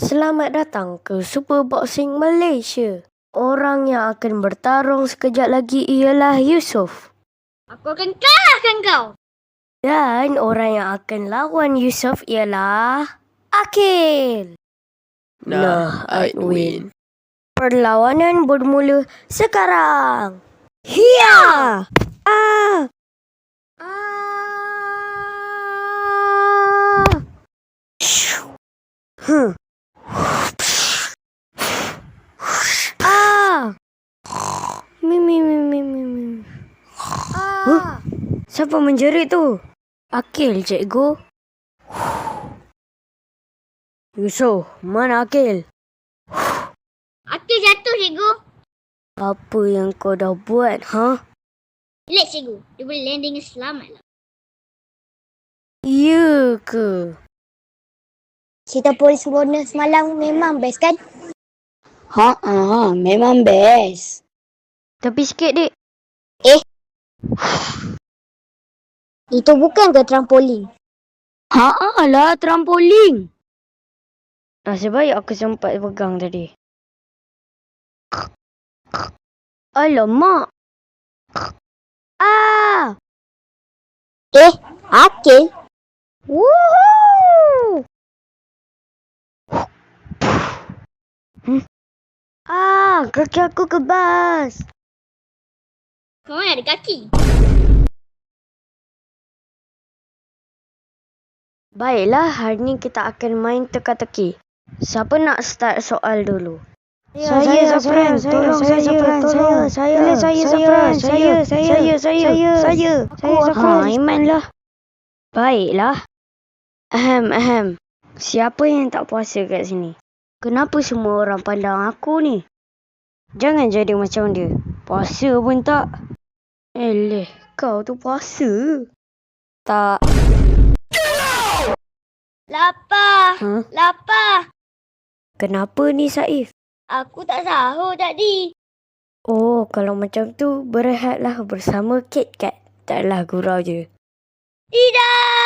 Selamat datang ke Super Boxing Malaysia. Orang yang akan bertarung sekejap lagi ialah Yusof. Aku akan kalahkan kau. Dan orang yang akan lawan Yusof ialah Akil. Nah, I'd win. Perlawanan bermula sekarang. Hia! Ah! Ah! Hmm. Ah! Mi mi mi mi mi mi. Ah! Siapa menjerit tu? Akil, cikgu. Yusof, mana Akil? Aku jatuh, cikgu. Apa yang kau dah buat, ha? Relax, cikgu. Dia boleh landing dengan selamat lah. Ya ke? Cerita polis warna semalam memang best kan? Ha, ha, memang best. Tepi sikit, dik. Itu bukan ke trampolin? Ha, ha lah trampolin. Nasib baik aku sempat pegang tadi. Alamak. Ah! Eh, Akil. Woohoo! Hmm. Ah, kaki aku kebas. Kau mana ada kaki? Baiklah, hari ni kita akan main teka-teki. Siapa nak start soal dulu? Saya, Zafran. Tolong saya, Zafran. Tolong Saya, Pilih saya, saya, Zafran. saya, Saya, saya, saya, saya, saya, saya, Zafran. Ha, Iman lah. Baiklah. Ahem, ahem. Siapa yang tak puasa kat sini? Kenapa semua orang pandang aku ni? Jangan jadi macam dia. Puasa pun tak. Eleh, kau tu puasa. Tak. Lapar. Ha? Lapar. Kenapa ni Saif? Aku tak sahur tadi. Oh, kalau macam tu, berehatlah bersama KitKat. Taklah gurau je. Tidak.